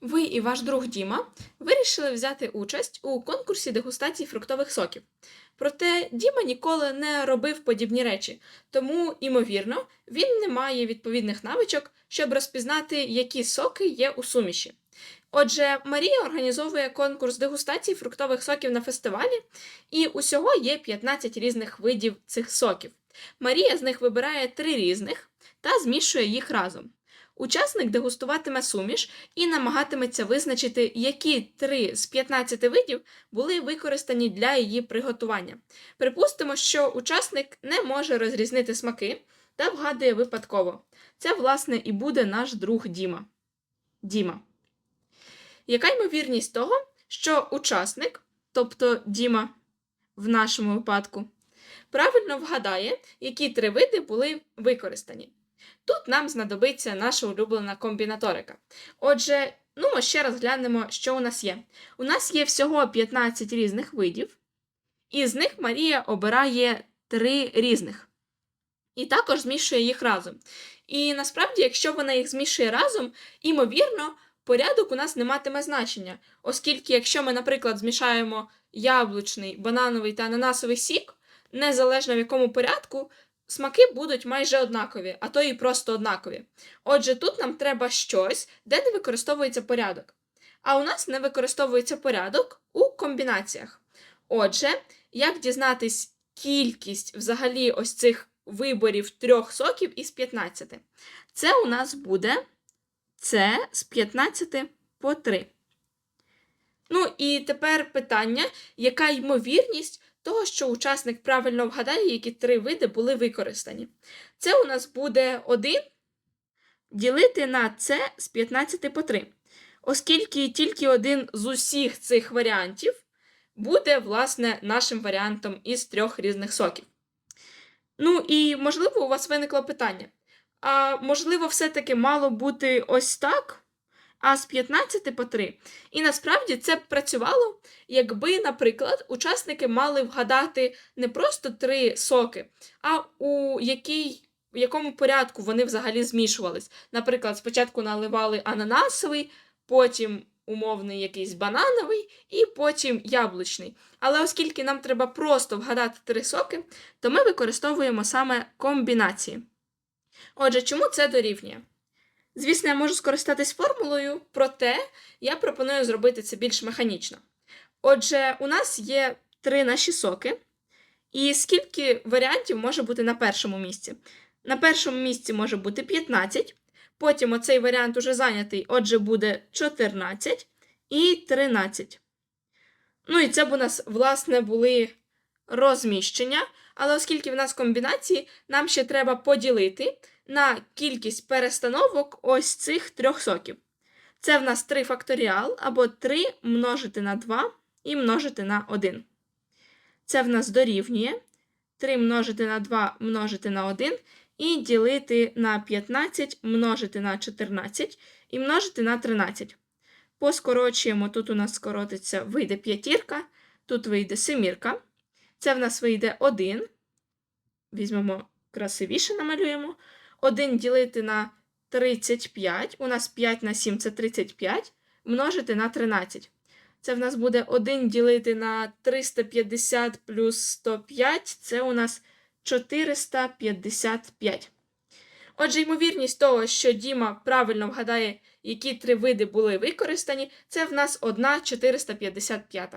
Ви і ваш друг Діма вирішили взяти участь у конкурсі дегустації фруктових соків. Проте Діма ніколи не робив подібні речі, тому, ймовірно, він не має відповідних навичок, щоб розпізнати, які соки є у суміші. Отже, Марія організовує конкурс дегустації фруктових соків на фестивалі, і усього є 15 різних видів цих соків. Марія з них вибирає три різних та змішує їх разом. Учасник дегустуватиме суміш і намагатиметься визначити, які три з 15 видів були використані для її приготування. Припустимо, що учасник не може розрізнити смаки та вгадує випадково. Це, власне, і буде наш друг Діма. Діма. Яка ймовірність того, що учасник, тобто Діма в нашому випадку, правильно вгадає, які три види були використані? Тут нам знадобиться наша улюблена комбінаторика. Отже, ну ми ще раз глянемо, що у нас є. У нас є всього 15 різних видів, і з них Марія обирає три різних. І також змішує їх разом. І насправді, якщо вона їх змішує разом, імовірно, порядок у нас не матиме значення, оскільки, якщо ми, наприклад, змішаємо яблучний, банановий та ананасовий сік, незалежно в якому порядку, смаки будуть майже однакові, а то і просто однакові. Отже, тут нам треба щось, де не використовується порядок. А у нас не використовується порядок у комбінаціях. Отже, як дізнатись кількість взагалі ось цих виборів трьох соків із 15? Це у нас буде це з 15 по 3. Ну і тепер питання, яка ймовірність того, що учасник правильно вгадає, які три види були використані. Це у нас буде 1 ділити на це з 15 по 3. Оскільки тільки один з усіх цих варіантів буде, власне, нашим варіантом із трьох різних соків. Ну і, можливо, у вас виникло питання. А можливо, все-таки мало бути ось так, а з 15 по 3. І насправді це б працювало, якби, наприклад, учасники мали вгадати не просто три соки, а у який, в якому порядку вони взагалі змішувались. Наприклад, спочатку наливали ананасовий, потім умовний якийсь банановий і потім яблучний. Але оскільки нам треба просто вгадати три соки, то ми використовуємо саме комбінації. Отже, чому це дорівнює? Звісно, я можу скористатись формулою, проте я пропоную зробити це більш механічно. Отже, у нас є три наші соки, і скільки варіантів може бути на першому місці? На першому місці може бути 15, потім оцей варіант уже зайнятий, отже, буде 14 і 13. Ну і це б у нас, власне, були розміщення, але оскільки в нас комбінації, нам ще треба поділити на кількість перестановок ось цих трьох соків. Це в нас 3 факторіал або 3 множити на 2 і множити на 1. Це в нас дорівнює 3 множити на 2 множити на 1 і ділити на 15 множити на 14 і множити на 13. Поскорочуємо, тут у нас скоротиться, вийде п'ятірка, тут вийде семірка. Це в нас вийде 1. Візьмемо красивіше, намалюємо. 1 ділити на 35. У нас 5 на 7 це 35. Множити на 13. Це в нас буде 1 ділити на 350 плюс 105. Це у нас 455. Отже, ймовірність того, що Діма правильно вгадає, які три види були використані, це в нас 1 455.